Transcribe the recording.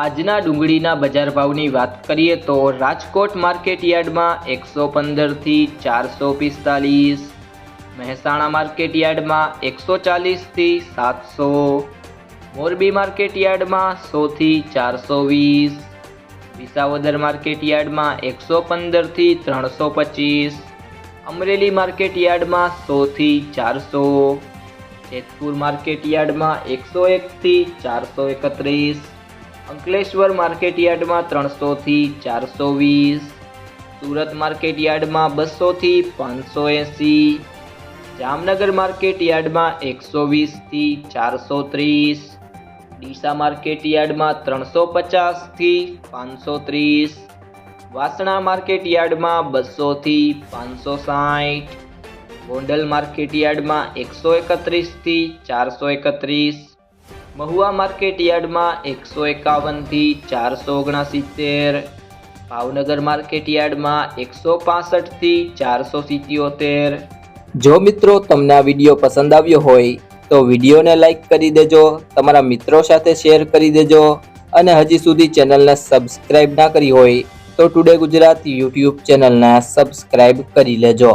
આજના ડુંગળીના બજાર ભાવની વાત કરીએ તો રાજકોટ માર્કેટ યાર્ડમાં એકસો પંદરથી ચારસો પિસ્તાલીસ. મહેસાણા માર્કેટ યાર્ડમાં એકસો ચાલીસથી સાતસો. મોરબી માર્કેટ યાર્ડમાં સોથી ચારસો વીસ. વિસાવદર માર્કેટ યાર્ડમાં એકસો પંદરથી ત્રણસો પચીસ. અમરેલી માર્કેટ યાર્ડમાં સોથી ચારસો. જેતપુર માર્કેટ યાર્ડમાં એકસો એકથી ચારસો એકત્રીસ. અંકલેશ્વર માર્કેટ યાર્ડમાં ત્રણસોથી ચારસો વીસ, સુરત માર્કેટ યાર્ડમાં બસોથી પાંચસો એંસી, જામનગર માર્કેટ યાર્ડમાં એકસો વીસથી ચારસો ત્રીસ, ડીસા માર્કેટ યાર્ડમાં ત્રણસો પચાસથી પાંચસો ત્રીસ, વાસણા માર્કેટ યાર્ડમાં બસોથી પાંચસો સાઠ, ગોંડલ માર્કેટ યાર્ડમાં એકસો એકત્રીસથી ચારસો એકત્રીસ મહુવા માર્કેટ યાર્ડમાં એકસો એકાવનથી ચારસો ઓગણસિત્તેર. ભાવનગર માર્કેટ યાર્ડમાં એકસો પાસઠથી ચારસો સિત્યોતેર. જો મિત્રો તમને આ વીડિયો પસંદ આવ્યો હોય, તો વિડીયોને લાઇક કરી દેજો, તમારા મિત્રો સાથે શેર કરી દેજો, અને હજી સુધી ચેનલને સબસ્ક્રાઇબ ના કરી હોય, તો ટુડે ગુજરાત યુટ્યુબ ચેનલને સબસ્ક્રાઇબ કરી લેજો.